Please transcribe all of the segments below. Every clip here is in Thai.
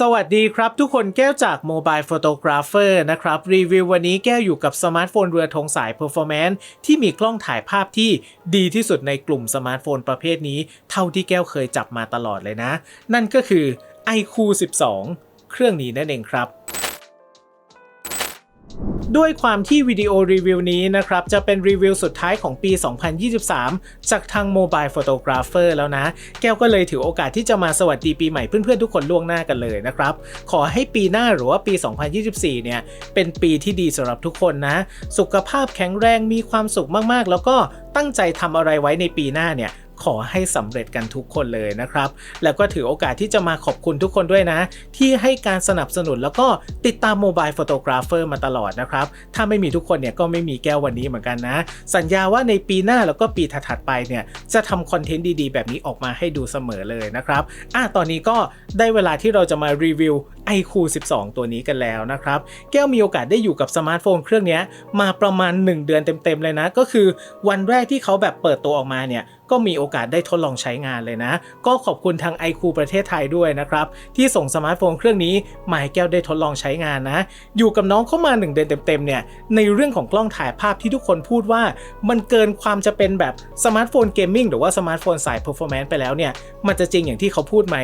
สวัสดีครับทุกคนแก้วจาก Mobile Photographer นะครับ รีวิววันนี้แก้วอยู่กับสมาร์ทโฟนเรือธงสาย Performance ที่มีกล้องถ่ายภาพที่ดีที่สุดในกลุ่มสมาร์ทโฟนประเภทนี้ เท่าที่แก้วเคยจับมาตลอดเลยนะ นั่นก็คือ iQOO 12 เครื่องนี้นั่นเองครับ ด้วยความที่วิดีโอรีวิวนี้นะครับ จะเป็นรีวิวสุดท้ายของปี 2023 จากทาง Mobile Photographer แล้วนะ แก้วก็เลยถือโอกาสที่จะมาสวัสดีปีใหม่เพื่อนๆ ทุกคนล่วงหน้ากันเลยนะครับ ขอให้ปีหน้าหรือว่าปี 2024 เนี่ย เป็นปีที่ดีสำหรับทุกคนนะ สุขภาพแข็งแรงมีความสุขมากๆ แล้วก็ตั้งใจทำอะไรไว้ในปีหน้าเนี่ย ขอให้สำเร็จกันทุกคนเลยนะครับ แล้วก็ถือโอกาสที่จะมาขอบคุณทุกคนด้วยนะ ที่ให้การสนับสนุนแล้วก็ติดตามโมบายโฟโตกราฟเฟอร์มาตลอดนะครับ ถ้าไม่มีทุกคนเนี่ยก็ไม่มีแก้ววันนี้เหมือนกันนะ สัญญาว่าในปีหน้าแล้วก็ปีถัดๆไปเนี่ยจะทำคอนเทนต์ดีๆ แบบนี้ออกมาให้ดูเสมอเลยนะครับอะตอนนี้ก็ได้เวลาที่เราจะมารีวิว iQ 12 ตัวนี้กันแล้วนะครับ แก้วมีโอกาสได้อยู่กับสมาร์ทโฟนเครื่องนี้มาประมาณ 1 เดือนเต็มๆเลยนะ ก็คือวันแรกที่เขาแบบเปิดตัวออกมาเนี่ยก็มีโอกาสได้ทดลองใช้งานเลยนะ ก็ขอบคุณทาง iQ ประเทศไทยด้วยนะครับ ที่ส่งสมาร์ทโฟนเครื่องนี้มาให้แก้วได้ทดลองใช้งานนะ อยู่กับน้องเข้ามา 1 เดือนเต็มๆเนี่ยในเรื่องของกล้องถ่ายภาพที่ทุกคนพูดว่า มันเกินความจะเป็นแบบสมาร์ทโฟนเกมมิ่งหรือว่าสมาร์ทโฟนสาย performance ไปแล้วเนี่ยมันจะจริงอย่างที่เขาพูดไหม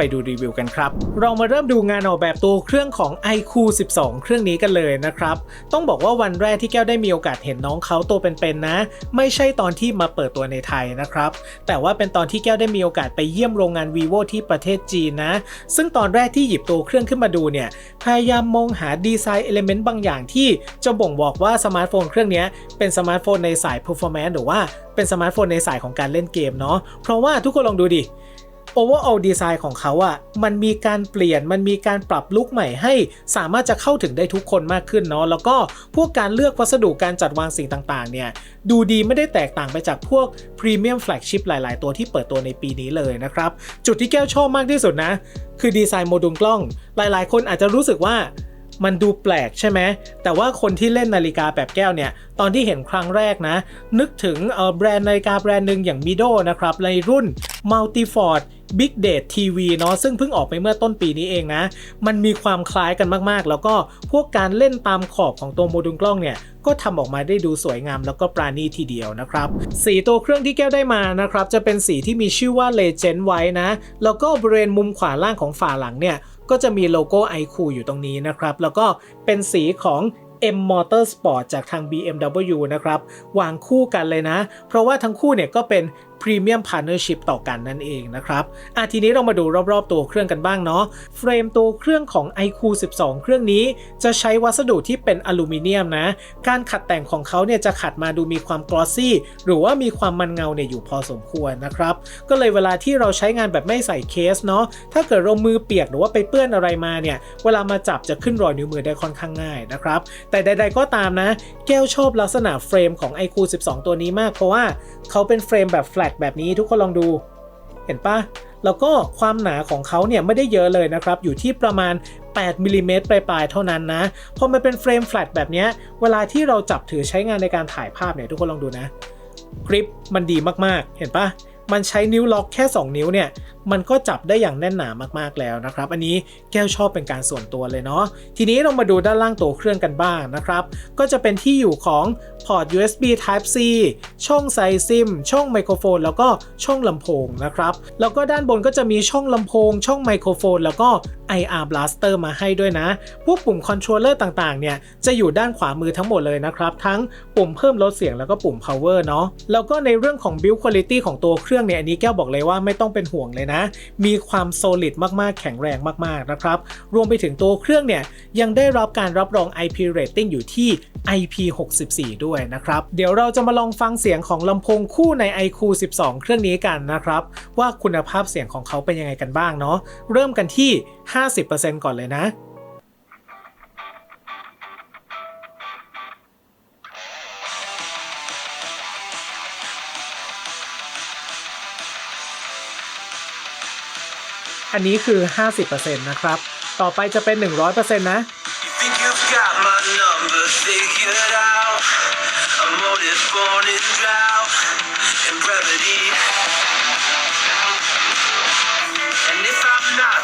ไปดูรีวิวกันครับ เรามาเริ่มดูงานออกแบบตัวเครื่องของ iQ 12 เครื่องนี้กันเลยนะครับ ต้องบอกว่าวันแรกที่แก้วได้มีโอกาสเห็นน้องเขาตัวเป็นๆนะ ไม่ใช่ตอนที่มาเปิดตัวในไทยนะครับ แต่ว่าเป็นตอนที่แก้วได้มีโอกาสไปเยี่ยมโรงงาน vivo ที่ประเทศจีนนะ ซึ่งตอนแรกที่หยิบตัวเครื่องขึ้นมาดูเนี่ย พยายามมองหาดีไซน์เอลิเมนต์บางอย่างที่จะบ่งบอกว่าสมาร์ทโฟนเครื่องนี้เป็นสมาร์ทโฟนในสาย performance หรือว่าเป็นสมาร์ทโฟนในสายของการเล่นเกมเนาะ เพราะว่าทุกคนลองดูดิ โอเวอร์ออลดีไซน์ของเขาอะ่ะมันมีการเปลี่ยนมันมีการปรับลุกใหม่ให้สามารถจะเข้าถึงได้ทุกคนมากขึ้นเนาะแล้วก็พวกการเลือกวัสดุการจัดวางสิ่งต่างๆเนี่ยดูดีไม่ได้แตกต่างไปจากพวกพรีเมียมแฟลกชิพหลาย ๆ ตัวที่เปิดตัวในปีนี้เลยนะครับ จุดที่แก้วชอบมากที่สุดนะ คือดีไซน์โมดูลกล้อง หลายๆ คนอาจจะรู้สึกว่า มันดูแปลกใช่ไหมแต่ว่าคนที่เล่นนาฬิกาแบบแก้วเนี่ย ตอนที่เห็นครั้งแรกนะ นึกถึงแบรนด์นาฬิกาแบรนด์หนึ่งอย่าง Mido นะครับ ในรุ่น Multiford Big Date TV เนาะซึ่งเพิ่งออกไปเมื่อต้นปีนี้เองนะ มันมีความคล้ายกันมากๆ แล้วก็พวกการเล่นตามขอบของตัวโมดูลกล้องเนี่ย ก็ทำออกมาได้ดูสวยงามแล้วก็ปราณีทีเดียวนะครับ สีตัวเครื่องที่แก้วได้มานะครับ จะเป็นสีที่มีชื่อว่า Legend ไว้นะ แล้วก็บริเวณมุมขวาล่างของฝาหลังเนี่ย ก็จะมีโลโก้ iQOO อยู่ตรงนี้นะครับ แล้วก็เป็นสีของ M Motorsport จากทาง BMW นะครับ วางคู่กันเลยนะ เพราะว่าทั้งคู่เนี่ยก็เป็น Premium Partnership ต่อกันนั่นเองนะครับอะทีนี้เรามาดูรอบๆตัวเครื่องกันบ้างเนาะเฟรมตัวเครื่องของ iQOO 12 เครื่องนี้ จะใช้วัสดุที่เป็นอลูมิเนียมนะ การขัดแต่งของเขาเนี่ยจะขัดมาดูมีความกลอสซี่หรือว่ามีความมันเงาเนี่ยอยู่พอสมควรนะครับ ก็เลยเวลาที่เราใช้งานแบบไม่ใส่เคสเนาะถ้าเกิดเรามือเปียกหรือว่าไปเปื้อนอะไรมาเนี่ยเวลามาจับจะขึ้นรอยนิ้วมือได้ค่อนข้างง่ายนะครับแต่ใด ๆ ก็ตามนะ แก้วชอบลักษณะเฟรมของ iQOO 12 ตัวนี้มากเพราะว่าเขาเป็นเฟรมแบบแฟลตแบบนี้ทุกคนลองดู เห็นปะแล้วก็ความหนาของเขาเนี่ยไม่ได้เยอะเลยนะครับ อยู่ที่ประมาณ 8มิลลิเมตรปลายๆ เท่านั้นนะ พอมันเป็นเฟรมแฟลตแบบนี้ เวลาที่เราจับถือใช้งานในการถ่ายภาพเนี่ยทุกคนลองดูนะ กริปมันดีมากๆ เห็นปะมันใช้นิ้วล็อกแค่ 2 นิ้วเนี่ยมันก็จับได้อย่างแน่นหนามากๆแล้วนะครับ อันนี้แก้วชอบเป็นการส่วนตัวเลยเนาะทีนี้เรามาดูด้านล่างตัวเครื่องกันบ้างนะครับ ก็จะเป็นที่อยู่ของพอร์ต USB Type C ช่องใส่ซิม ช่องไมโครโฟน แล้วก็ช่องลำโพงนะครับ แล้วก็ด้านบนก็จะมีช่องลำโพง ช่องไมโครโฟน แล้วก็ IR Blaster มาให้ด้วยนะ พวกปุ่มคอนโทรลเลอร์ต่างๆ เนี่ย จะอยู่ด้านขวามือทั้งหมดเลยนะครับ ทั้งปุ่มเพิ่มลดเสียงแล้วก็ปุ่ม power เนาะ แล้วก็ในเรื่องของ build quality ของตัวเครื่องเนี่ย อันนี้แก้วบอกเลยว่าไม่ต้องเป็นห่วงเลยนะ มีความโซลิดมากๆ แข็งแรงมากๆ นะครับ รวมไปถึงตัวเครื่องเนี่ยยังได้รับการรับรอง IP rating อยู่ที่ IP64 ด้วยนะครับ เดี๋ยวเราจะมาลองฟังเสียงของลำโพงคู่ใน iQOO 12 เครื่องนี้กันนะครับ ว่าคุณภาพเสียงของเขาเป็นยังไงกันบ้างเนาะ เริ่มกันที่ 50%ก่อนเลยนะ อันนี้คือ 50%นะครับ ต่อไปจะเป็น 100%นะ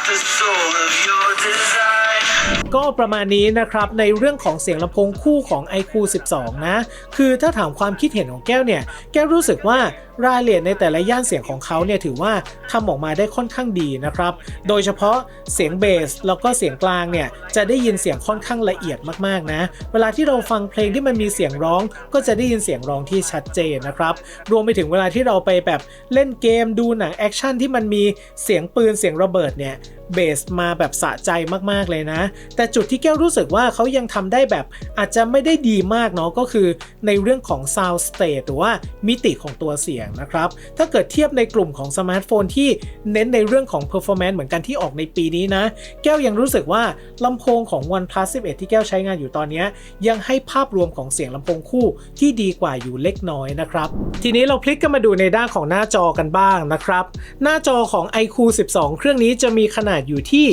the soul of your design. ก็ประมาณนี้นะครับในเรื่องของเสียงลำโพงคู่ของ iQ 12 นะ คือถ้าถามความคิดเห็นของแก้วเนี่ย แก้วรู้สึกว่ารายละเอียดในแต่ละย่านเสียงของเขาเนี่ยถือว่าทำออกมาได้ค่อนข้างดีนะครับ โดยเฉพาะเสียงเบสแล้วก็เสียงกลางเนี่ยจะได้ยินเสียงค่อนข้างละเอียดมากๆนะ เวลาที่เราฟังเพลงที่มันมีเสียงร้อง ก็จะได้ยินเสียงร้องที่ชัดเจนนะครับ รวมไปถึงเวลาที่เราไปแบบเล่นเกมดูหนังแอคชั่นที่มันมีเสียงปืนเสียงระเบิดเนี่ยเบสมาแบบสะใจมากๆเลยนะแต่จุดที่แก้วรู้สึกว่าเขายังทำได้แบบอาจจะไม่ได้ดีมากเนาะก็คือในเรื่องของ sound state หรือว่ามิติของตัวเสียงนะครับ ถ้าเกิดเทียบในกลุ่มของสมาร์ทโฟนที่เน้นในเรื่องของ performance เหมือนกันที่ออกในปีนี้นะ แก้วยังรู้สึกว่าลำโพงของ OnePlus 11 ที่แก้วใช้งานอยู่ตอนนี้ ยังให้ภาพรวมของเสียงลำโพงคู่ที่ดีกว่าอยู่เล็กน้อยนะครับ ทีนี้เราพลิกกันมาดูในด้านของหน้าจอกันบ้างนะครับ หน้าจอของ iQOO 12 เครื่องนี้จะมีขนาดอยู่ที่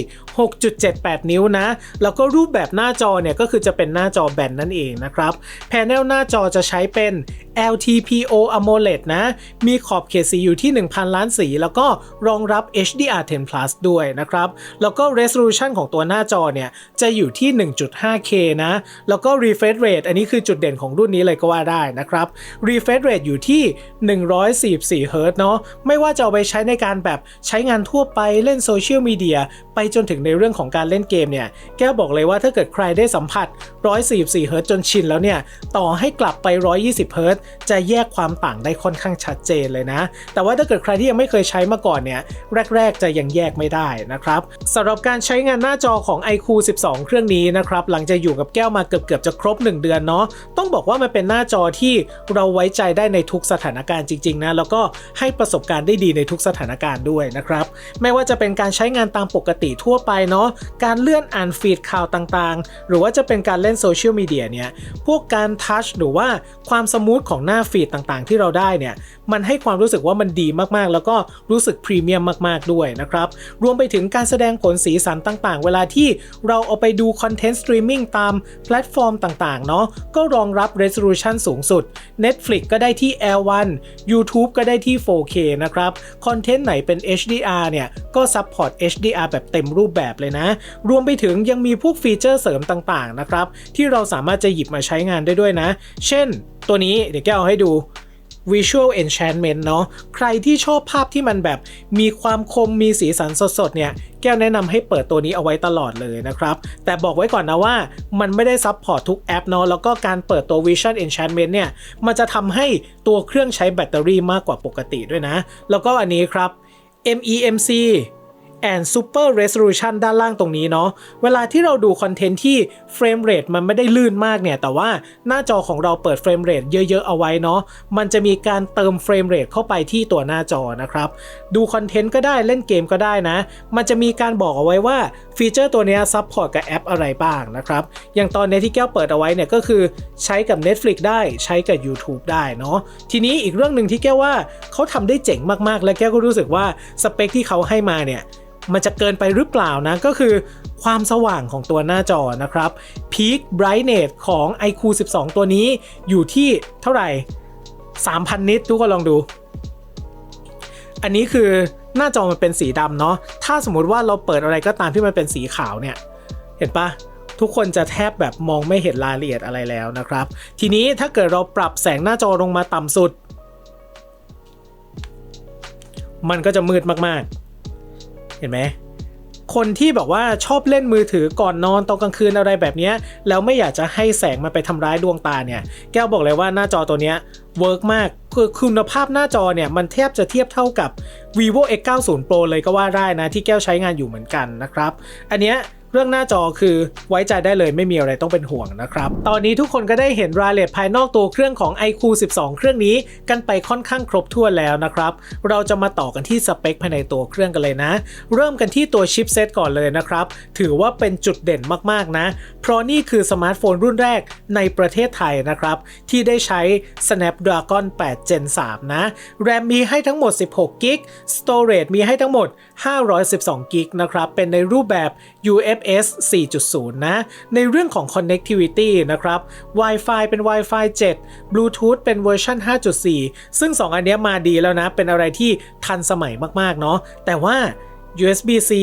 6.78 นิ้วนะแล้วก็รูปแบบหน้าจอเนี่ยก็คือจะเป็นหน้าจอแบนนั่นเองนะครับแผนหน้าจอจะใช้เป็น LTPO AMOLED นะ มีขอบเขตสีอยู่ที่ 1,000 ล้านสี แล้วก็รองรับ HDR10 Plus ด้วยนะครับ แล้วก็ resolution ของตัวหน้าจอเนี่ย จะอยู่ที่ 1.5K นะ แล้วก็ refresh rate อันนี้คือจุดเด่นของรุ่นนี้เลยก็ว่าได้นะครับ refresh rate อยู่ที่ 144 Hz เนาะไม่ว่าจะเอาไปใช้ในการแบบใช้งานทั่วไปเล่นโซเชียลมีเดียไปจนถึงในเรื่องของการเล่นเกมเนี่ย แก้บอกเลยว่าถ้าเกิดใครได้สัมผัส 144 Hz จนชินแล้วเนี่ย ต่อให้กลับไป 120 Hz จะแยกความต่างได้ค่อนข้างชัดเจนเลยนะ แต่ว่าถ้าเกิดใครที่ยังไม่เคยใช้มาก่อนเนี่ย แรก ๆ จะยังแยกไม่ได้นะครับสำหรับการใช้งานหน้าจอของ iQ 12 เครื่องนี้นะครับหลังจากอยู่กับแก้วมาเกือบๆจะครบ 1 เดือนเนาะต้องบอกว่ามันเป็นหน้าจอที่เราไว้ใจได้ในทุกสถานการณ์จริงๆนะแล้วก็ให้ประสบการณ์ได้ดีในทุกสถานการณ์ด้วยนะครับไม่ว่าจะเป็นการใช้งานตามปกติทั่วไปเนาะการเลื่อนอ่านฟีดข่าวต่างๆ หรือว่าจะเป็นการเล่นโซเชียลมีเดียเนี่ยพวกการทัชหรือว่าความสมูทของของหน้าฟีดต่างๆ ที่เราได้เนี่ยมันให้ความรู้สึกว่ามันดีมากๆ แล้วก็รู้สึกพรีเมียมมาก ๆ ด้วยนะครับ รวมไปถึงการแสดงผลสีสันต่างๆ เวลาที่เราเอาไปดูคอนเทนต์สตรีมมิ่งตามแพลตฟอร์มต่างๆ เนาะก็รองรับ resolution สูงสุด Netflix ก็ได้ที่ L1 YouTube ก็ได้ที่ 4K นะครับ คอนเทนต์ไหนเป็น HDR เนี่ย ก็ support HDR แบบเต็มรูปแบบเลยนะ รวมไปถึงยังมีพวกฟีเจอร์เสริมต่างๆ นะครับ ที่เราสามารถจะหยิบมาใช้งานได้ด้วยนะ เช่น ตัวนี้เดี๋ยวแกเอาให้ดู Visual Enchantment เนาะใครที่ชอบภาพที่มันแบบมีความคมมีสีสันสดๆเนี่ย แก้วแนะนำให้เปิดตัวนี้เอาไว้ตลอดเลยนะครับ แต่บอกไว้ก่อนนะว่ามันไม่ได้ซับพอร์ตทุกแอปเนาะแล้วก็การเปิดตัว Vision Enchantment เนี่ย มันจะทำให้ตัวเครื่องใช้แบตเตอรี่มากกว่าปกติด้วยนะ แล้วก็อันนี้ครับ MEMC and Super Resolution ด้านล่างตรงนี้เนาะ เวลาที่เราดูคอนเทนต์ที่เฟรมเรทมันไม่ได้ลื่นมากเนี่ย แต่ว่าหน้าจอของเราเปิดเฟรมเรทเยอะๆเอาไว้เนาะ มันจะมีการเติมเฟรมเรทเข้าไปที่ตัวหน้าจอนะครับ ดูคอนเทนต์ก็ได้เล่นเกมก็ได้นะ มันจะมีการบอกเอาไว้ว่าฟีเจอร์ตัวเนี้ซัพพอร์ตกับแอปอะไรบ้างนะครับ อย่างตอนนี้ที่แก้วเปิดเอาไว้เนี่ยก็คือใช้กับ Netflix ได้ใช้กับ YouTube ได้เนาะ ทีนี้อีกเรื่องหนึ่งที่แก้วว่าเขาทำได้เจ๋งมากๆ และแก้วก็รู้สึกว่าสเปคที่เขาให้มาเนี่ย มันจะเกินไปหรือเปล่านะ ก็คือความสว่างของตัวหน้าจอนะครับ Peak Brightness ของ iQ 12 ตัวนี้อยู่ที่เท่าไหร่ 3,000 นิตทุกคนลองดู อันนี้คือหน้าจอมันเป็นสีดำเนาะ ถ้าสมมุติว่าเราเปิดอะไรก็ตามที่มันเป็นสีขาวเนี่ย เห็นปะทุกคนจะแทบแบบมองไม่เห็นรายละเอียดอะไรแล้วนะครับ ทีนี้ถ้าเกิดเราปรับแสงหน้าจอลงมาต่ำสุด มันก็จะมืดมากๆ เห็นไหมคนที่แบบว่าชอบเล่นมือถือก่อนนอนตอนกลางคืนอะไรแบบนี้แล้วไม่อยากจะให้แสงมันไปทำร้ายดวงตาเนี่ย แก้วบอกเลยว่าหน้าจอตัวเนี้ยเวิร์กมากคือคุณภาพหน้าจอเนี่ย มันแทบจะเทียบเท่ากับ vivo x90 pro เลยก็ว่าได้นะ ที่แก้วใช้งานอยู่เหมือนกันนะครับ อันเนี้ย เรื่องหน้าจอคือไว้ใจได้เลยไม่มีอะไรต้องเป็นห่วงนะครับ ตอนนี้ทุกคนก็ได้เห็นรายละเอียดภายนอกตัวเครื่องของ iQ 12 เครื่องนี้กันไปค่อนข้างครบถ้วนแล้วนะครับ เราจะมาต่อกันที่สเปคภายในตัวเครื่องกันเลยนะ เริ่มกันที่ตัวชิปเซตก่อนเลยนะครับ ถือว่าเป็นจุดเด่นมากๆนะ เพราะนี่คือสมาร์ทโฟนรุ่นแรกในประเทศไทยนะครับ ที่ได้ใช้ Snapdragon 8 Gen 3 นะ แรมมีให้ทั้งหมด 16 g b Storage มีให้ทั้งหมด512 g b นะครับ เป็นในรูปแบบ UFS 4.0 นะ ในเรื่องของ connectivity นะครับ Wi-Fi เป็น Wi-Fi 7 Bluetooth เป็นเวอร์ชัน5.4 ซึ่ง 2 อันเนี้ยมาดีแล้วนะ เป็นอะไรที่ทันสมัยมาก ๆ เนาะ แต่ว่า USB-C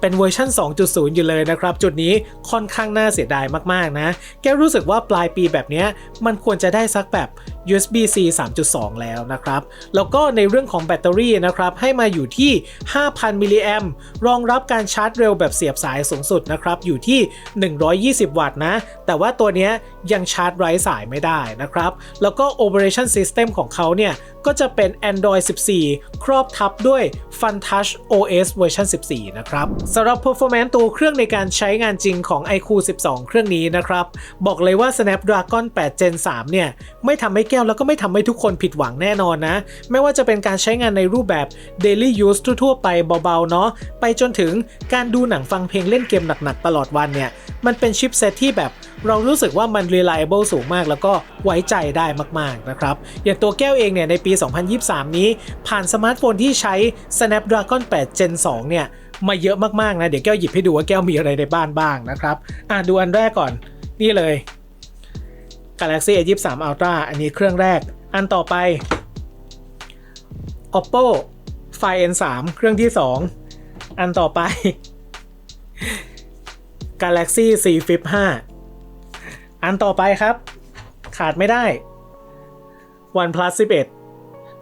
เป็นเวอร์ชัน 2.0 อยู่เลยนะครับ จุดนี้ค่อนข้างน่าเสียดายมาก ๆ นะ แกรู้สึกว่าปลายปีแบบเนี้ยมันควรจะได้สักแบบ USB-C 3.2 แล้วนะครับ แล้วก็ในเรื่องของแบตเตอรี่นะครับ ให้มาอยู่ที่ 5,000 มิลลิแอมรองรับการชาร์จเร็วแบบเสียบสายสูงสุดนะครับ อยู่ที่ 120 วัตต์นะ แต่ว่าตัวนี้ยังชาร์จไร้สายไม่ได้นะครับ แล้วก็ Operation System ของเขาเนี่ยก็จะเป็น Android 14 ครอบทับด้วย FunTouch OS เวอร์ชัน14 นะครับสำหรับ performance ตัวเครื่องในการใช้งานจริงของ iQ 12 เครื่องนี้นะครับ บอกเลยว่า Snapdragon 8 Gen 3 เนี่ย ไม่ทำให้แก้วแล้วก็ไม่ทำให้ทุกคนผิดหวังแน่นอนนะ ไม่ว่าจะเป็นการใช้งานในรูปแบบ daily use ทั่วๆไปเบาๆเนาะไปจนถึงการดูหนังฟังเพลงเล่นเกมหนักๆตลอดวันเนี่ย มันเป็นชิปเซตที่แบบเรารู้สึกว่ามัน reliable สูงมาก แล้วก็ไว้ใจได้มากๆนะครับ อย่างตัวแก้วเองเนี่ยในปี 2023 นี้ ผ่านสมาร์ทโฟนที่ใช้ Snapdragon 8 Gen 2 เนี่ย มาเยอะมากๆนะ เดี๋ยวแก้วหยิบให้ดูว่าแก้วมีอะไรในบ้านบ้างนะครับ อะดูอันแรกก่อน นี่เลย Galaxy A23 Ultra อันนี้เครื่องแรก อันต่อไป Oppo Find N3 เครื่องที่ 2 อันต่อไป Galaxy Z Flip 5 อันต่อไปครับ ขาดไม่ได้ OnePlus 11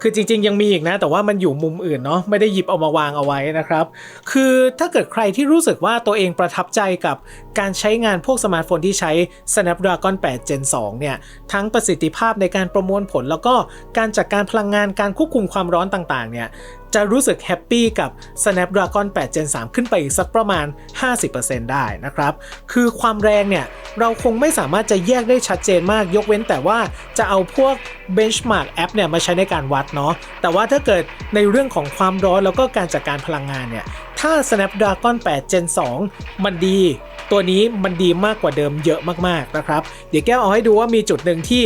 คือจริง ๆ ยังมีอีกนะ แต่ว่ามันอยู่มุมอื่นเนาะไม่ได้หยิบเอามาวางเอาไว้นะครับ คือถ้าเกิดใครที่รู้สึกว่าตัวเองประทับใจกับการใช้งานพวกสมาร์ทโฟนที่ใช้ Snapdragon 8 Gen 2 เนี่ย ทั้งประสิทธิภาพในการประมวลผล แล้วก็การจัดการพลังงานการควบคุมความร้อนต่างๆ เนี่ย จะรู้สึกแฮปปี้กับ Snapdragon 8 Gen 3 ขึ้นไปอีกสักประมาณ 50%ได้นะครับ คือความแรงเนี่ย เราคงไม่สามารถจะแยกได้ชัดเจนมากยกเว้นแต่ว่าจะเอาพวก benchmark แอปเนี่ยมาใช้ในการวัดเนาะแต่ว่าถ้าเกิดในเรื่องของความร้อนแล้วก็การจัดการพลังงานเนี่ย ถ้า Snapdragon 8 Gen 2 มันดีตัวนี้มันดีมากกว่าเดิมเยอะมากๆนะครับ เดี๋ยวแก้วเอาให้ดูว่ามีจุดหนึ่งที่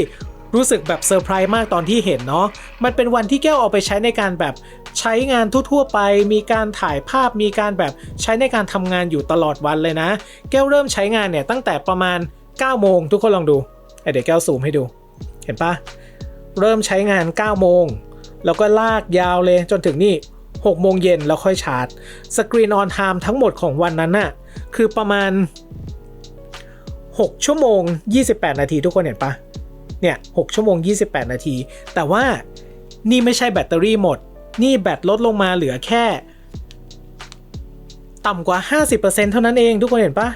รู้สึกแบบเซอร์ไพรส์มากตอนที่เห็นเนาะมันเป็นวันที่แก้วเอาไปใช้ในการแบบใช้งานทั่วๆไป มีการถ่ายภาพมีการแบบใช้ในการทำงานอยู่ตลอดวันเลยนะ แก้วเริ่มใช้งานเนี่ยตั้งแต่ประมาณ 9 โมงทุกคนลองดูเเดี๋ยวแก้วซูมให้ดู เห็นปะเริ่มใช้งาน 9 โมง แล้วก็ลากยาวเลยจนถึงนี่6โมงเย็นแล้วค่อยชาร์จสกรีนออนไทม์ทั้งหมดของวันนั้นน่ะคือประมาณ 6 ชั่วโมง 28 นาทีทุกคนเห็นปะ เนี่ย6ชั่วโมง 28 นาที แต่ว่านี่ไม่ใช่แบตเตอรี่หมด นี่แบตลดลงมาเหลือแค่ ต่ำกว่า 50%เท่านั้นเองทุกคนเห็นปะ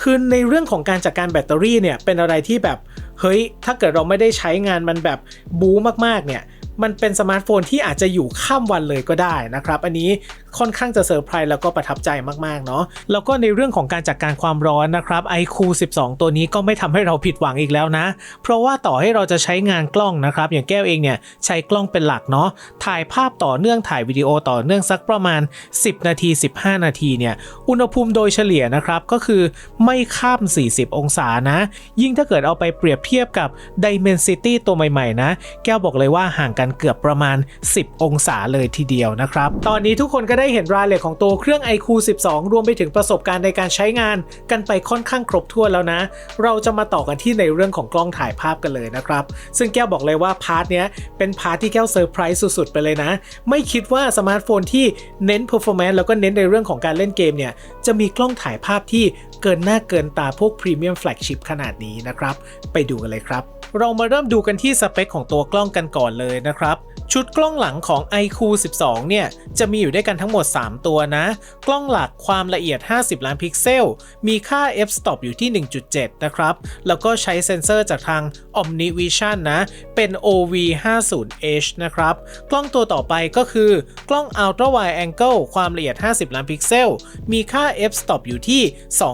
คือในเรื่องของการจัดการแบตเตอรี่เนี่ยเป็นอะไรที่แบบ เฮ้ย ถ้าเกิดเราไม่ได้ใช้งานมันแบบบู๊มากๆเนี่ยมันเป็นสมาร์ทโฟนที่อาจจะอยู่ข้ามวันเลยก็ได้นะครับ อันนี้ ค่อนข้างจะเซอร์ไพรส์แล้วก็ประทับใจมากๆเนาะแล้วก็ในเรื่องของการจัดการความร้อนนะครับ iQ 12 ตัวนี้ก็ไม่ทำให้เราผิดหวังอีกแล้วนะ เพราะว่าต่อให้เราจะใช้งานกล้องนะครับ อย่างแก้วเองเนี่ยใช้กล้องเป็นหลักเนาะถ่ายภาพต่อเนื่องถ่ายวิดีโอต่อเนื่องสักประมาณ 10 นาที 15 นาทีเนี่ยอุณหภูมิโดยเฉลี่ยนะครับก็คือไม่ข้าม 40 องศานะ ยิ่งถ้าเกิดเอาไปเปรียบเทียบกับ Dimensity ตัวใหม่ๆนะ แก้วบอกเลยว่าห่างกันเกือบประมาณ 10 องศาเลยทีเดียวนะครับ ตอนนี้ทุกคนก็ได้เห็นรายละเอียดของตัวเครื่อง iQ 12 รวมไปถึงประสบการณ์ในการใช้งานกันไปค่อนข้างครบถ้วนแล้วนะ เราจะมาต่อกันที่ในเรื่องของกล้องถ่ายภาพกันเลยนะครับ ซึ่งแก้วบอกเลยว่าพาร์ทเนี้ยเป็นพาร์ทที่แก้วเซอร์ไพรส์สุดๆ ไปเลยนะ ไม่คิดว่าสมาร์ทโฟนที่เน้น performance แล้วก็เน้นในเรื่องของการเล่นเกมเนี่ยจะมีกล้องถ่ายภาพที่เกินหน้าเกินตาพวกพรีเมียมแฟลกชิพขนาดนี้นะครับ ไปดูกันเลยครับ เรามาเริ่มดูกันที่สเปคของตัวกล้องกันก่อนเลยนะครับ ชุดกล้องหลังของ iQ 12 เนี่ย จะมีอยู่ด้วยกันทั้งหมด 3 ตัวนะ กล้องหลักความละเอียด 50 ล้านพิกเซล มีค่า f-stop อยู่ที่ 1.7 นะครับ แล้วก็ใช้เซ็นเซอร์จากทาง OmniVision นะ เป็น OV50H นะครับ กล้องตัวต่อไปก็คือกล้อง Ultra Wide Angle ความละเอียด 50 ล้านพิกเซล มีค่า f-stop อยู่ที่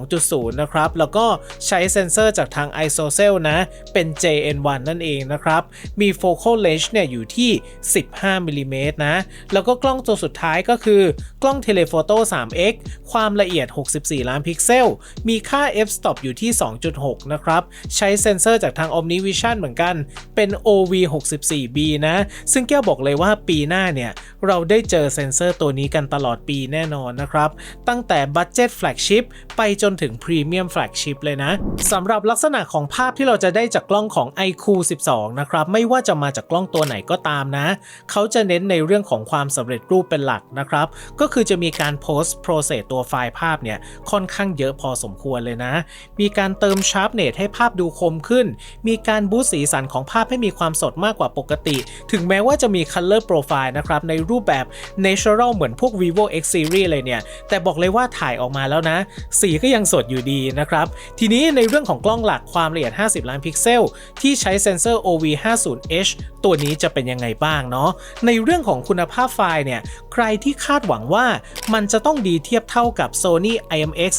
2.0 นะครับ แล้วก็ใช้เซ็นเซอร์จากทาง ISOCELL นะ เป็น JN1 นั่นเองนะครับ มี Focal Length เนี่ยอยู่ที่15มิลลิเมตรนะ แล้วก็กล้องตัวสุดท้ายก็คือกล้อง Telephoto 3x ความละเอียด 64 ล้านพิกเซล มีค่า f-stop อยู่ที่ 2.6 นะครับ ใช้เซ็นเซอร์จากทาง OmniVision เหมือนกัน เป็น OV64B นะ ซึ่งแก้วบอกเลยว่าปีหน้าเนี่ย เราได้เจอเซ็นเซอร์ตัวนี้กันตลอดปีแน่นอนนะครับ ตั้งแต่ Budget Flagship ไปจนถึงพรีเมียมแฟลกชิพเลยนะสำหรับลักษณะของภาพที่เราจะได้จากกล้องของ iQ 12 นะครับ ไม่ว่าจะมาจากกล้องตัวไหนก็ตามนะเขาจะเน้นในเรื่องของความสำเร็จรูปเป็นหลักนะครับ ก็คือจะมีการ post process ตัวไฟล์ภาพเนี่ยค่อนข้างเยอะพอสมควรเลยนะ มีการเติม sharpness ให้ภาพดูคมขึ้น มีการบูสต์สีสันของภาพให้มีความสดมากกว่าปกติ ถึงแม้ว่าจะมี color profile นะครับ ในรูปแบบ natural เหมือนพวก vivo x series เลยเนี่ย แต่บอกเลยว่าถ่ายออกมาแล้วนะ สีก็ยังสดอยู่ดีนะครับ ทีนี้ในเรื่องของกล้องหลักความละเอียด 50 ล้านพิกเซล ที่ใช้เซนเซอร์ OV50H ตัวนี้จะเป็นยังไงบ้างเนาะในเรื่องของคุณภาพไฟล์เนี่ยใครที่คาดหวังว่ามันจะต้องดีเทียบเท่ากับ Sony IMX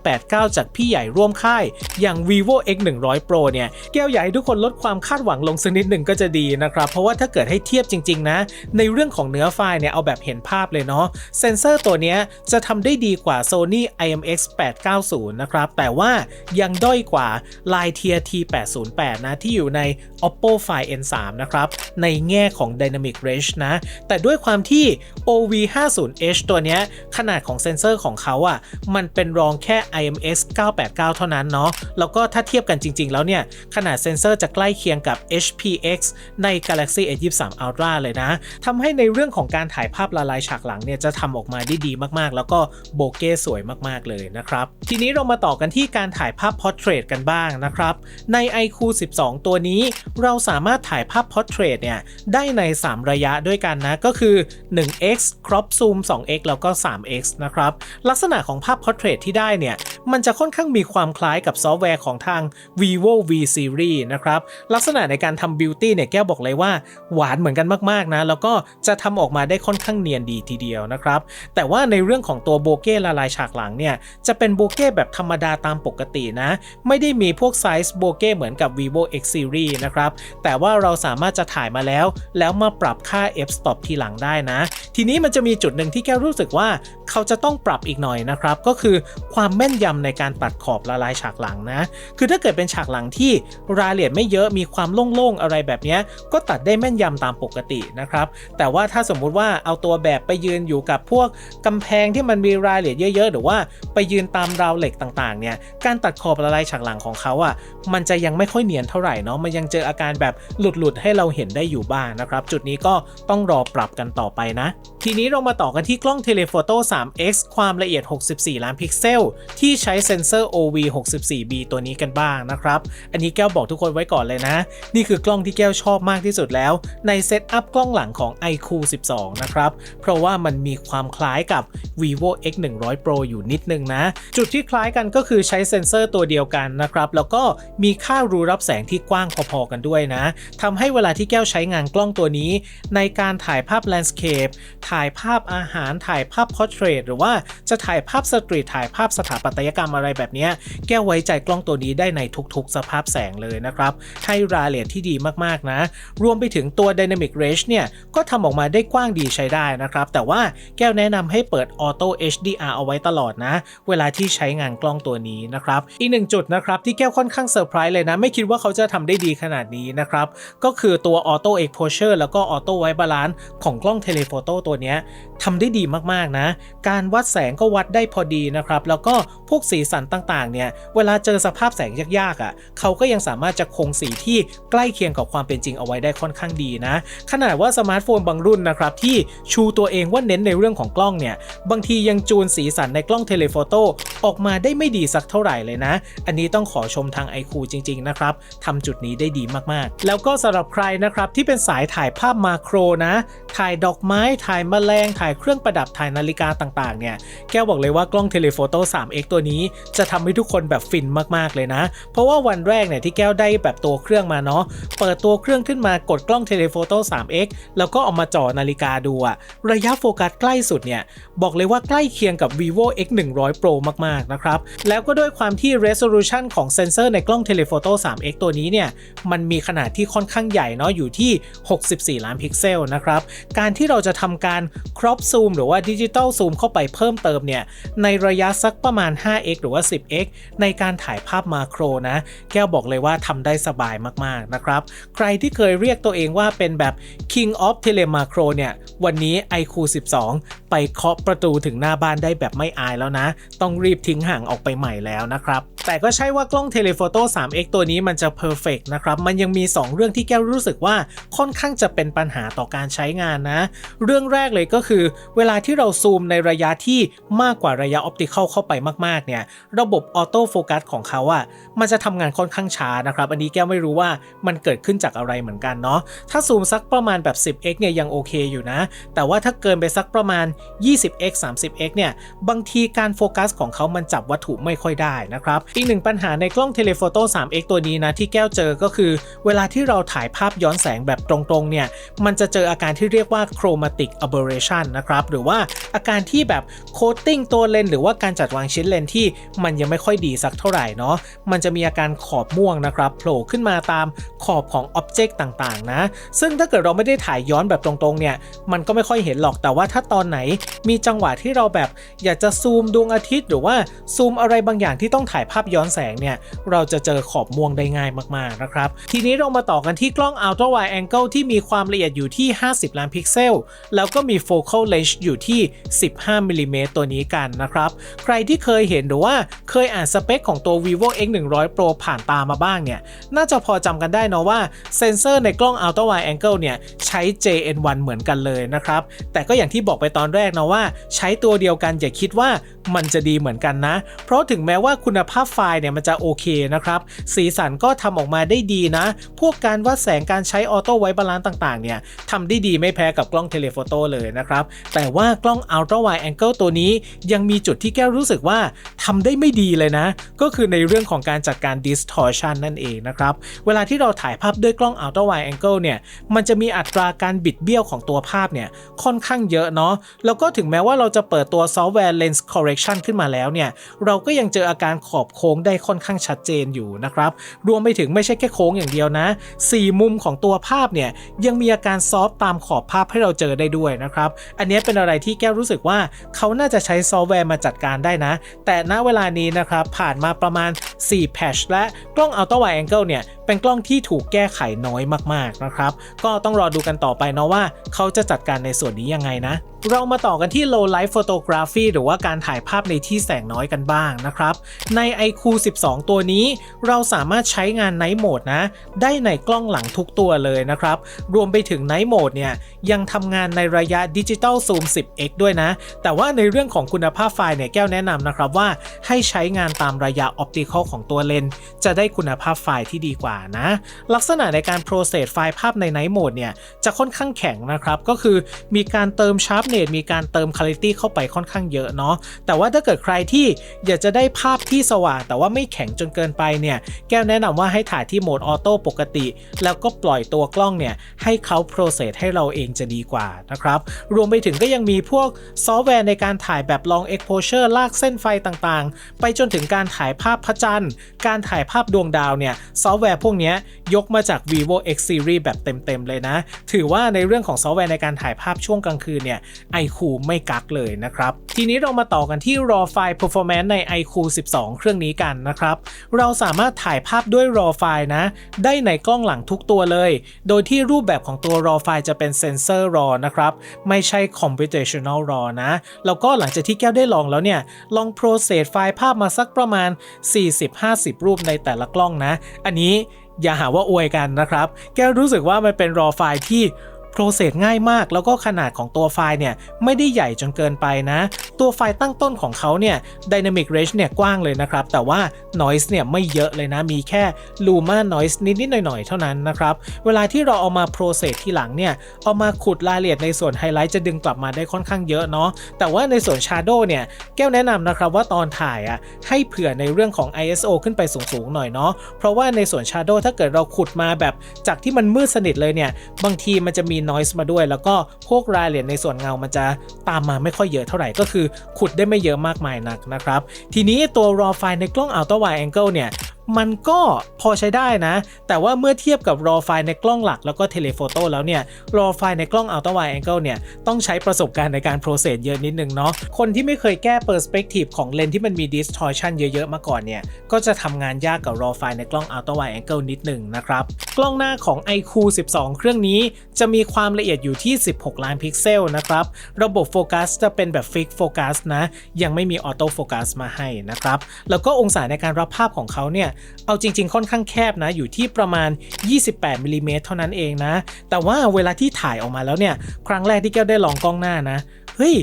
989 จากพี่ใหญ่ร่วมค่ายอย่าง vivo x 1 0 0 pro เนี่ยแก้วอยากให้ทุกคนลดความคาดหวังลงสักนิดหนึ่งก็จะดีนะครับ เพราะว่าถ้าเกิดให้เทียบจริง ๆ นะ ในเรื่องของเนื้อไฟล์เนี่ยเอาแบบเห็นภาพเลยเนาะเซนเซอร์ตัวนี้จะทำได้ดีกว่า Sony IMX 890 นะครับ แต่ว่ายังด้อยกว่า Lightier T808 นะที่อยู่ใน Oppo Find N3 นะครับ ในแง่ของ Dynamic Range นะ แต่ด้วยความที่ OV50H ตัวเนี้ยขนาดของเซนเซอร์ของเขาอะ่ะมันเป็นรองแค่ IMX 989 เท่านั้นเนาะแล้วก็ถ้าเทียบกันจริง ๆ แล้วเนี่ย ขนาดเซนเซอร์จะใกล้เคียงกับ HPX ใน Galaxy S23 Ultra เลยนะทำให้ในเรื่องของการถ่ายภาพละลายฉากหลังเนี่ยจะทำออกมาได้ดีมากๆ แล้วก็โบเก้สวยมากๆเลยนะครับ ทีนี้เรามาต่อกันที่การถ่ายภาพ Portrait กันบ้างนะครับ ใน iQOO 12 ตัวนี้ เราสามารถถ่ายภาพ Portrait เนี่ยได้ใน3 ระยะด้วยกันนะก็คือ 1x crop zoom 2x แล้วก็ 3x นะครับลักษณะของภาพ Portrait ที่ได้เนี่ยมันจะค่อนข้างมีความคล้ายกับซอฟต์แวร์ของทาง vivo v series นะครับลักษณะในการทำ beauty เนี่ยแก้วบอกเลยว่าหวานเหมือนกันมากๆนะแล้วก็จะทำออกมาได้ค่อนข้างเนียนดีทีเดียวนะครับแต่ว่าในเรื่องของตัวโบเก้ละลายฉากหลังเนี่ยจะเป็นโบเก้แบบธรรมดาตามปกตินะ ไม่ได้มีพวกไซส์โบเก้เหมือนกับ vivo x series นะครับแต่ว่าเราสามารถจะถ่ายมาแล้วแล้วมาปรับค่า f stop ทีหลังได้นะ ทีนี้มันจะมีจุดหนึ่งที่แก้วรู้สึกว่า เขาจะต้องปรับอีกหน่อยนะครับ ก็คือความแม่นยำในการตัดขอบละลายฉากหลังนะ คือถ้าเกิดเป็นฉากหลังที่รายละเอียดไม่เยอะมีความโล่งๆอะไรแบบนี้ก็ตัดได้แม่นยำตามปกตินะครับ แต่ว่าถ้าสมมุติว่าเอาตัวแบบไปยืนอยู่กับพวกกำแพงที่มันมีรายละเอียดเยอะ ๆ หรือว่าไปยืนตามราวเหล็กต่างๆเนี่ยการตัดขอบละลายฉากหลังของเขาอะมันจะยังไม่ค่อยเนียนเท่าไหร่เนาะมันยังเจออาการแบบหลุดๆให้เราเห็นได้อยู่บ้างนะครับจุดนี้ก็ต้องรอปรับกันต่อไปนะ ทีนี้เรามาต่อกันที่กล้องเทเลโฟโต้ 3x ความละเอียด 64 ล้านพิกเซล ที่ใช้เซ็นเซอร์ OV64B ตัวนี้กันบ้างนะครับ อันนี้แก้วบอกทุกคนไว้ก่อนเลยนะ นี่คือกล้องที่แก้วชอบมากที่สุดแล้ว ในเซตอัพกล้องหลังของ iQ 12 นะครับ เพราะว่ามันมีความคล้ายกับ vivo x 1 0 0 pro อยู่นิดนึงนะ จุดที่คล้ายกันก็คือใช้เซ็นเซอร์ตัวเดียวกันนะครับ แล้วก็มีค่ารูรับแสงที่กว้างพอๆกันด้วยนะทำให้เวลาที่แก้วใช้งานกล้องตัวนี้ในการถ่ายภาพ landscape ถ่ายภาพอาหารถ่ายภาพ portrait หรือว่าจะถ่ายภาพสตรีทถ่ายภาพสถาปัตยกรรมอะไรแบบเนี้ยแก้วไว้ใจกล้องตัวนี้ได้ในทุกๆ สภาพแสงเลยนะครับให้รายละเอียดที่ดีมากๆนะ รวมไปถึงตัว dynamic range เนี่ย ก็ทำออกมาได้กว้างดีใช้ได้นะครับ แต่ว่าแก้วแนะนำให้เปิด auto HDR เอาไว้ตลอดนะ เวลาที่ใช้งานกล้องตัวนี้นะครับ อีกหนึ่งจุดนะครับ ที่แก้วค่อนข้างเซอร์ไพรส์เลยนะ ไม่คิดว่าเขาจะทำได้ดีขนาดนี้นะครับ ก็คือตัว auto exposure แล้วก็ auto white balance ของกล้องเทเลโฟโต้ตัวนี้ทำได้ดีมากๆนะ การวัดแสงก็วัดได้พอดีนะครับ แล้วก็พวกสีสันต่างๆเนี่ยเวลาเจอสภาพแสงยากๆอะเขาก็ยังสามารถจะคงสีที่ใกล้เคียงกับความเป็นจริงเอาไว้ได้ค่อนข้างดีนะ ขนาดว่าสมาร์ทโฟนบางรุ่นนะครับที่ชูตัวเองว่าเน้นในเรื่องของกล้องเนี่ยบางทียังจูนสีสันในกล้องเทเลโฟโต้ออกมาได้ไม่ดีสักเท่าไหร่เลยนะ อันนี้ต้องขอชมทาง iQ จริง ๆ นะครับทำจุดนี้ได้ดีมากๆ แล้วก็สำหรับใครนะครับที่เป็นสายถ่ายภาพมาโครนะ ถ่ายดอกไม้ ถ่ายแมลง ถ่ายเครื่องประดับ ถ่ายนาฬิกาต่างๆ เนี่ย แก้วบอกเลยว่ากล้องเทเลโฟโต้ 3x ตัวนี้จะทำให้ทุกคนแบบฟินมากๆ เลยนะ เพราะว่าวันแรกเนี่ยที่แก้วได้แบบตัวเครื่องมาเนาะ เปิดตัวเครื่องขึ้นมากดกล้องเทเลโฟโต้ 3x แล้วก็เอามาจ่อนาฬิกาดูอะระยะโฟกัสใกล้สุดเนี่ย บอกเลยว่าใกล้เคียงกับ vivo x 1 0 0 pro มากๆ นะครับ แล้วก็ด้วยความที่ resolution ของเซนเซอร์ในกล้องเทเลโฟโต้ 3x ตัวนี้เนี่ย มันมีขนาดที่ค่อนข้างใหญ่เนาะ อยู่ที่64ล้านพิกเซลนะครับ การที่เราจะทำการ crop zoom หรือว่า digital zoom เข้าไปเพิ่มเติมเนี่ย ในระยะสักประมาณ 5x หรือว่า 10x ในการถ่ายภาพมาโครนะ แก้วบอกเลยว่าทำได้สบายมากๆนะครับ ใครที่เคยเรียกตัวเองว่าเป็นแบบ King of Telemacro เนี่ย วันนี้ iQ 12 ไปเคาะประตูถึงหน้าบ้านได้แบบไม่อายแล้วนะ ต้องรีบทิ้งห่างออกไปใหม่แล้วนะครับ แต่ก็ใช่ว่ากล้อง Telephoto 3x ตัวนี้มันจะ perfect นะครับ มันยังมี 2 เรื่องที่แก้วรู้สึกว่าค่อนข้างจะเป็นปัญหาต่อการใช้งานนะ เรื่องแรกเลยก็คือ เวลาที่เราซูมในระยะที่มากกว่าระยะออปติคอลเข้าไปมากๆเนี่ยระบบออโต้โฟกัสของเขาอะมันจะทำงานค่อนข้างช้านะครับ อันนี้แก้วไม่รู้ว่ามันเกิดขึ้นจากอะไรเหมือนกันเนาะถ้าซูมสักประมาณแบบ 10x เนี่ยยังโอเคอยู่นะ แต่ว่าถ้าเกินไปสักประมาณ 20x 30x เนี่ยบางทีการโฟกัสของเขามันจับวัตถุไม่ค่อยได้นะครับอีกหนึ่งปัญหาในกล้องเทเลโฟโต้ 3x ตัวนี้นะที่แก้วเจอก็คือ เวลาที่เราถ่ายภาพย้อนแสงแบบตรงๆเนี่ยมันจะเจออาการที่เรียกว่า chromatic aberration นะครับหรือว่าอาการที่แบบโคตติ้งตัวเลนส์หรือว่าการจัดวางชิ้นเลนส์ที่มันยังไม่ค่อยดีสักเท่าไหร่เนาะมันจะมีอาการขอบม่วงนะครับโผล่ขึ้นมาตามขอบของอ็อบเจกต์ต่างๆนะซึ่งถ้าเกิดเราไม่ได้ถ่ายย้อนแบบตรงๆเนี่ยมันก็ไม่ค่อยเห็นหรอกแต่ว่าถ้าตอนไหนมีจังหวะที่เราแบบอยากจะซูมดวงอาทิตย์ หรือว่าซูมอะไรบางอย่างที่ต้องถ่ายภาพย้อนแสงเนี่ยเราจะเจอขอบม่วงได้ง่ายมากๆนะครับ ทีนี้เรามาต่อกันที่กล้อง Ultra Wide Angle ที่มีความความละเอียดอยู่ที่ 50 ล้านพิกเซล แล้วก็มี Focal Length อยู่ที่ 15มิลลิเมตรตัวนี้กันนะครับ ใครที่เคยเห็นหรือว่าเคยอ่านสเปคของตัว vivo x 1 0 0 pro ผ่านตามาบ้างเนี่ย น่าจะพอจำกันได้เนาะว่าเซนเซอร์ในกล้อง Ultra Wide Angle เนี่ย ใช้ JN1 เหมือนกันเลยนะครับ แต่ก็อย่างที่บอกไปตอนแรกนะว่า ใช้ตัวเดียวกันอย่าคิดว่ามันจะดีเหมือนกันนะ เพราะถึงแม้ว่าคุณภาพไฟล์เนี่ยมันจะโอเคนะครับ สีสันก็ทำออกมาได้ดีนะ พวกการวัดแสงการใช้ออโต้ไวบาลานซ์ต่างๆเนี่ยทำได้ดีไม่แพ้กับกล้องเทเลโฟโต้เลยนะครับ แต่ว่ากล้อง Ultra Wide Angle ตัวนี้ยังมีจุดที่แก้วรู้สึกว่าทำได้ไม่ดีเลยนะ ก็คือในเรื่องของการจัดการ distortion นั่นเองนะครับ เวลาที่เราถ่ายภาพด้วยกล้อง Ultra Wide Angle เนี่ย มันจะมีอัตราการบิดเบี้ยวของตัวภาพเนี่ยค่อนข้างเยอะเนาะ แล้วก็ถึงแม้ว่าเราจะเปิดตัวซอฟต์แวร์ Lens Correction ขึ้นมาแล้วเนี่ย เราก็ยังเจออาการขอบโค้งได้ค่อนข้างชัดเจนอยู่นะครับ รวมไปถึงไม่ใช่แค่โค้งอย่างเดียวนะ 4 มุมของตัวภาพเนี่ยยังมีอาการซอฟต์ตามขอบภาพให้เราเจอได้ด้วยนะครับ อันนี้เป็นอะไรที่แก้วรู้สึกว่าเขาน่าจะใช้ซอฟต์แวร์มาจัดการได้นะ แต่ณเวลานี้นะครับผ่านมาประมาณ 4 แพชและกล้อง Ultra Wide Angle เนี่ยเป็นกล้องที่ถูกแก้ไขน้อยมากๆนะครับ ก็ต้องรอดูกันต่อไปเนาะว่า เขาจะจัดการในส่วนนี้ยังไงนะ เรามาต่อกันที่ low light photography หรือว่าการถ่ายภาพในที่แสงน้อยกันบ้างนะครับ ใน iQ 12 ตัวนี้ เราสามารถใช้งาน night mode นะ ได้ในกล้องหลังทุกตัวเลยนะครับ รวมไปถึง night mode เนี่ย ยังทำงานในระยะ digital zoom 10x ด้วยนะ แต่ว่าในเรื่องของคุณภาพไฟล์เนี่ย แก้วแนะนำนะครับว่าให้ใช้งานตามระยะ optical ของตัวเลนส์จะได้คุณภาพไฟล์ที่ดีกว่านะ ลักษณะในการ process ไฟล์ภาพใน night mode เนี่ย จะค่อนข้างแข็งนะครับ ก็คือมีการเติม sharpness มีการเติม clarity เข้าไปค่อนข้างเยอะเนาะแต่ว่าถ้าเกิดใครที่อยากจะได้ภาพที่สว่าง แต่ว่าไม่แข็งจนเกินไปเนี่ยแก้วแนะนำว่าให้ถ่ายที่โหมดออโต้ปกติ แล้วก็ปล่อยตัวกล้องเนี่ยให้เขา process ให้เราเองจะดีกว่านะครับรวมไปถึงก็ยังมีพวกซอฟต์แวร์ในการถ่ายแบบ long exposure ลากเส้นไฟต่างๆ ไปจนถึงการถ่ายภาพพระจันทร์ การถ่ายภาพดวงดาวเนี่ยซอฟต์แวร์พวกนี้ยกมาจาก vivo x series แบบเต็มๆเลยนะ ถือว่าในเรื่องของซอฟต์แวร์ในการถ่ายภาพช่วงกลางคืนเนี่ย iQ ไม่กักเลยนะครับ ทีนี้เรามาต่อกันที่ raw file performance ใน iQ 12 เครื่องนี้กันนะครับ เราสามารถถ่ายภาพด้วย raw file นะ ได้ในกล้องหลังทุกตัวเลย โดยที่รูปแบบของตัว raw file จะเป็น sensor raw นะครับ ไม่ใช่ computational raw นะ แล้วก็หลังจากที่แก้วได้ลองแล้วเนี่ย ลอง process ไฟล์ภาพมาสักประมาณ 40-50 รูปในแต่ละกล้องนะ อันนี้อย่าหาว่าอวยกันนะครับ แก้วรู้สึกว่ามันเป็น raw file ที่ โปรเซสง่ายมากแล้วก็ขนาดของตัวไฟล์เนี่ยไม่ได้ใหญ่จนเกินไปนะ ตัวไฟล์ตั้งต้นของเขาเนี่ย Dynamic Range เนี่ยกว้างเลยนะครับ แต่ว่า Noise เนี่ยไม่เยอะเลยนะ มีแค่ Luma Noise นิด ๆ หน่อย ๆ เท่านั้นนะครับ เวลาที่เราเอามาโปรเซสทีหลังเนี่ย เอามาขุดรายละเอียดในส่วนไฮไลท์จะดึงกลับมาได้ค่อนข้างเยอะเนาะแต่ว่าในส่วน Shadow เนี่ยแก้วแนะนำนะครับว่าตอนถ่ายอะให้เผื่อในเรื่องของ ISO ขึ้นไปสูง ๆ หน่อยเนาะเพราะว่าในส่วน Shadow ถ้าเกิดเราขุดมาแบบจากที่มันมืดสนิทเลยเนี่ยบางทีมันจะมี noise มาด้วย แล้วก็พวกรายละเอียดในส่วนเงามันจะตามมาไม่ค่อยเยอะเท่าไหร่ก็คือขุดได้ไม่เยอะมากมายนักนะครับ ทีนี้ตัว raw file ในกล้อง ultra wide angle เนี่ย มันก็พอใช้ได้นะ แต่ว่าเมื่อเทียบกับ RAW ไฟล์ในกล้องหลักแล้วก็เทเลโฟโต้แล้วเนี่ย RAW ไฟล์ในกล้อง Ultra Wide Angle เนี่ยต้องใช้ประสบการณ์ในการ process เยอะนิดนึงเนาะ คนที่ไม่เคยแก้ perspective ของเลนที่มันมี distortion เยอะๆมาก่อนเนี่ย ก็จะทำงานยากกับ RAW ไฟล์ในกล้อง Ultra Wide Angle นิดนึงนะครับ กล้องหน้าของ iQ 12 เครื่องนี้จะมีความละเอียดอยู่ที่ 16 ล้านพิกเซลนะครับ ระบบโฟกัสจะเป็นแบบ Fix Focus นะ ยังไม่มี Auto Focus มาให้นะครับ แล้วก็องศาในการรับภาพของเขาเนี่ยเอาจริง ๆ ค่อนข้างแคบนะ อยู่ที่ประมาณ 28มิลลิเมตรเท่านั้นเองนะ แต่ว่าเวลาที่ถ่ายออกมาแล้วเนี่ย ครั้งแรกที่แก้วได้ลองกล้องหน้านะ เฮ้ย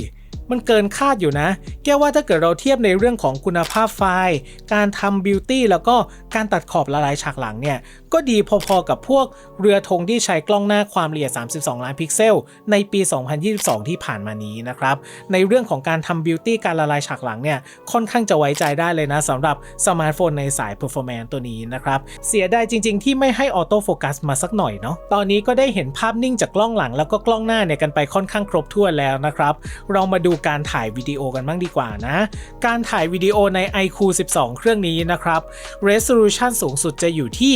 มันเกินคาดอยู่นะ แก้ว่าถ้าเกิดเราเทียบในเรื่องของคุณภาพไฟล์ การทำบิวตี้แล้วก็การตัดขอบละลายฉากหลังเนี่ย ก็ดีพอๆกับพวกเรือธงที่ใช้กล้องหน้าความละเอียด 32 ล้านพิกเซล ในปี 2022 ที่ผ่านมานี้นะครับ ในเรื่องของการทำบิวตี้การละลายฉากหลังเนี่ย ค่อนข้างจะไว้ใจได้เลยนะสำหรับสมาร์ทโฟนในสาย performance ตัวนี้นะครับ เสียดายจริง ๆ ที่ไม่ให้ออโต้โฟกัสมาสักหน่อยเนาะ ตอนนี้ก็ได้เห็นภาพนิ่งจากกล้องหลังแล้วก็กล้องหน้าเนี่ยกันไปค่อนข้างครบถ้วนแล้วนะครับ เรามาดูการถ่ายวิดีโอกันบ้างดีกว่านะ การถ่ายวิดีโอใน iQOO 12 เครื่องนี้นะครับ resolution สูงสุดจะอยู่ที่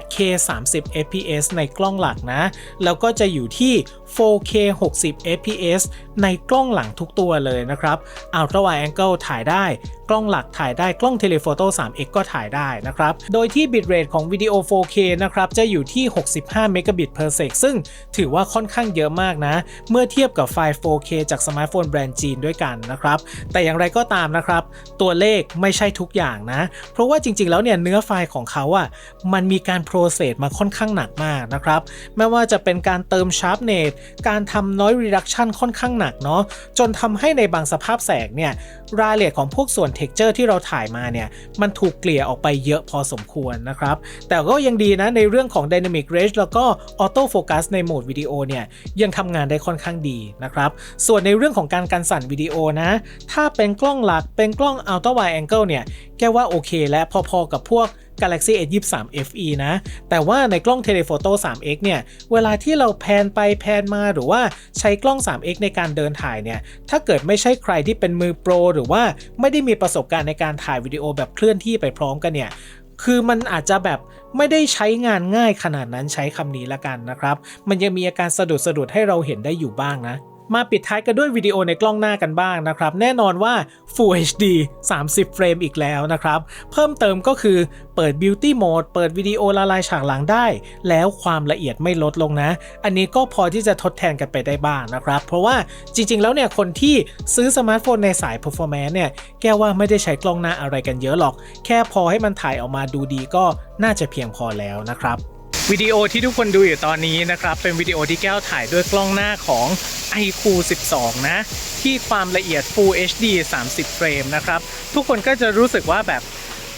8K 30 fps ในกล้องหลักนะ แล้วก็จะอยู่ที่ 4K 60 fps ในกล้องหลังทุกตัวเลยนะครับ Ultra Wide Angle ถ่ายได้ กล้องหลักถ่ายได้ กล้อง Telephoto 3x ก็ถ่ายได้นะครับ โดยที่ bitrate ของวิดีโอ 4K นะครับ จะอยู่ที่ 65 megabit per sec ซึ่งถือว่าค่อนข้างเยอะมากนะ เมื่อเทียบกับไฟล์ 4K จากสมาร์ทโฟนแบรนด์จีนด้วยกันนะครับ แต่อย่างไรก็ตามนะครับ ตัวเลขไม่ใช่ทุกอย่างนะ เพราะว่าจริงๆ แล้วเนี่ยเนื้อไฟล์ของเขาอะ่ะ มันมีการการโปรเซสมาค่อนข้างหนักมากนะครับ ไม่ว่าจะเป็นการเติม sharpness การทำ noise reduction ค่อนข้างหนักเนาะจนทำให้ในบางสภาพแสงเนี่ยรายละเอียดของพวกส่วน texture ที่เราถ่ายมาเนี่ยมันถูกเกลี่ยออกไปเยอะพอสมควรนะครับ แต่ก็ยังดีนะในเรื่องของ dynamic range แล้วก็ auto focus ในโหมดวิดีโอเนี่ยยังทำงานได้ค่อนข้างดีนะครับ ส่วนในเรื่องของการกันสั่นวิดีโอนะ ถ้าเป็นกล้องหลักเป็นกล้อง ultra wide angle เนี่ยแกว่าโอเคและพอๆกับพวก Galaxy S23 FE นะ แต่ว่าในกล้อง Telephoto 3x เนี่ย เวลาที่เราแพนไปแพนมาหรือว่าใช้กล้อง 3x ในการเดินถ่ายเนี่ย ถ้าเกิดไม่ใช่ใครที่เป็นมือโปร หรือว่าไม่ได้มีประสบการณ์ในการถ่ายวิดีโอแบบเคลื่อนที่ไปพร้อมกันเนี่ยคือมันอาจจะแบบไม่ได้ใช้งานง่ายขนาดนั้นใช้คำนี้ละกันนะครับ มันยังมีอาการสะดุดสะดุดให้เราเห็นได้อยู่บ้างนะ มาปิดท้ายกันด้วยวิดีโอในกล้องหน้ากันบ้างนะครับ แน่นอนว่า Full HD 30 เฟรมอีกแล้วนะครับ เพิ่มเติมก็คือเปิด Beauty Mode เปิดวิดีโอละลายฉากหลังได้ แล้วความละเอียดไม่ลดลงนะ อันนี้ก็พอที่จะทดแทนกันไปได้บ้างนะครับ เพราะว่าจริง ๆ แล้วเนี่ย คนที่ซื้อสมาร์ทโฟนในสาย Performance เนี่ย แก้ว่าไม่ได้ใช้กล้องหน้าอะไรกันเยอะหรอก แค่พอให้มันถ่ายออกมาดูดีก็น่าจะเพียงพอแล้วนะครับ วิดีโอที่ทุกคนดูอยู่ตอนนี้นะครับ เป็นวิดีโอที่แก้วถ่ายด้วยกล้องหน้าของ iQ 12 นะ ที่ความละเอียด Full HD 30 เฟรมนะครับ ทุกคนก็จะรู้สึกว่าแบบ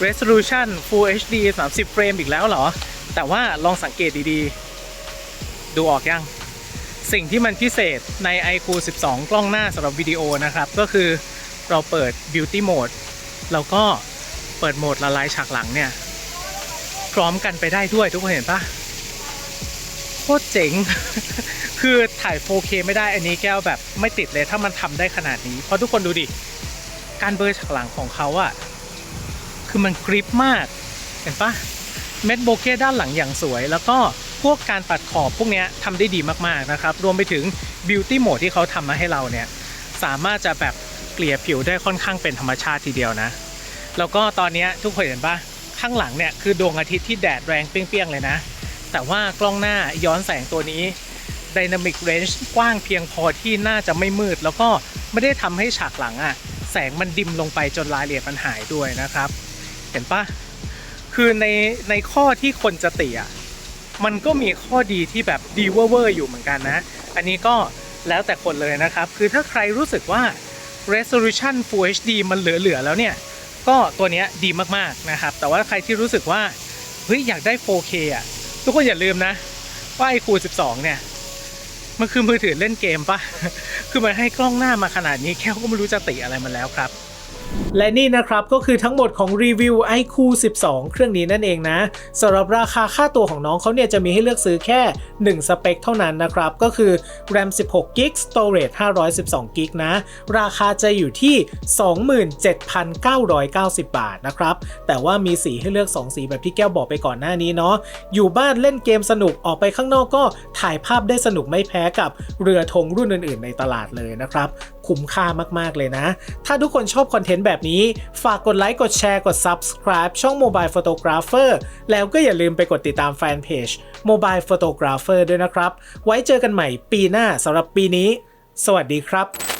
resolution Full HD 30 เฟรมอีกแล้วเหรอ แต่ว่าลองสังเกตดีๆ ดูออกยัง สิ่งที่มันพิเศษใน iQ 12 กล้องหน้าสำหรับวิดีโอนะครับ ก็คือเราเปิด Beauty Mode แล้วก็เปิดโหมดละลายฉากหลังเนี่ย ร้อมกันไปได้ด้วยทุกคนเห็นปะโคตรเจ๋ง คือถ่าย 4K ไม่ได้อันนี้แก้วแบบไม่ติดเลยถ้ามันทำได้ขนาดนี้ เพราะทุกคนดูดิ การเบลอฉากหลังของเขาอะคือมันกริปมาก เห็นปะเม็ดโบเก้ด้านหลังอย่างสวย แล้วก็พวกการตัดขอบพวกนี้ทำได้ดีมากๆนะครับ รวมไปถึง Beauty Mode ที่เขาทำมาให้เราเนี่ย สามารถจะแบบเกลี่ยผิวได้ค่อนข้างเป็นธรรมชาติทีเดียวนะ แล้วก็ตอนนี้ทุกคนเห็นปะ ข้างหลังเนี่ยคือดวงอาทิตย์ที่แดดแรงเปรี้ยงๆเลยนะ แต่ว่ากล้องหน้าย้อนแสงตัวนี้ Dynamic Range กว้างเพียงพอที่น่าจะไม่มืด แล้วก็ไม่ได้ทำให้ฉากหลังอะแสงมันดิมลงไปจนรายละเอียดมันหายด้วยนะครับ เห็นปะคือในในข้อที่คนจะติอะมันก็มีข้อดีที่แบบดีเวอร์อยู่เหมือนกันนะ อันนี้ก็แล้วแต่คนเลยนะครับ คือถ้าใครรู้สึกว่า resolution Full HD มันเหลือ ๆ แล้วเนี่ย ก็ตัวนี้ดีมากๆนะครับ แต่ว่าใครที่รู้สึกว่าเฮ้ยอยากได้ 4K อะทุกคนอย่าลืมนะ ว่าไอคู12 เนี่ย มันคือมือถือเล่นเกมปะคือมันให้กล้องหน้ามาขนาดนี้แค่ก็ไม่รู้จะติอะไรมันแล้วครับ และนี่นะครับก็คือทั้งหมดของรีวิว iQ 12 เครื่องนี้นั่นเองนะสำหรับราคาค่าตัวของน้องเขาเนี่ยจะมีให้เลือกซื้อแค่ 1 สเปคเท่านั้นนะครับ ก็คือ RAM 16 g b Storage 512 g b นะ ราคาจะอยู่ที่ 27,990 บาทนะครับ แต่ว่ามีสีให้เลือก 2 สีแบบที่แก้วบอกไปก่อนหน้านี้เนาะอยู่บ้านเล่นเกมสนุกออกไปข้างนอกก็ถ่ายภาพได้สนุกไม่แพ้กับเรือธงรุ่นอื่น ๆ ในตลาดเลยนะครับ คุ้มค่ามาก ๆ เลยนะ ถ้าทุกคนชอบคอนเทนต์แบบนี้ ฝากกดไลค์ กดแชร์ กด Subscribe ช่อง Mobile Photographer แล้วก็อย่าลืมไปกดติดตามแฟนเพจ Mobile Photographer ด้วยนะครับ ไว้เจอกันใหม่ปีหน้าสำหรับปีนี้ สวัสดีครับ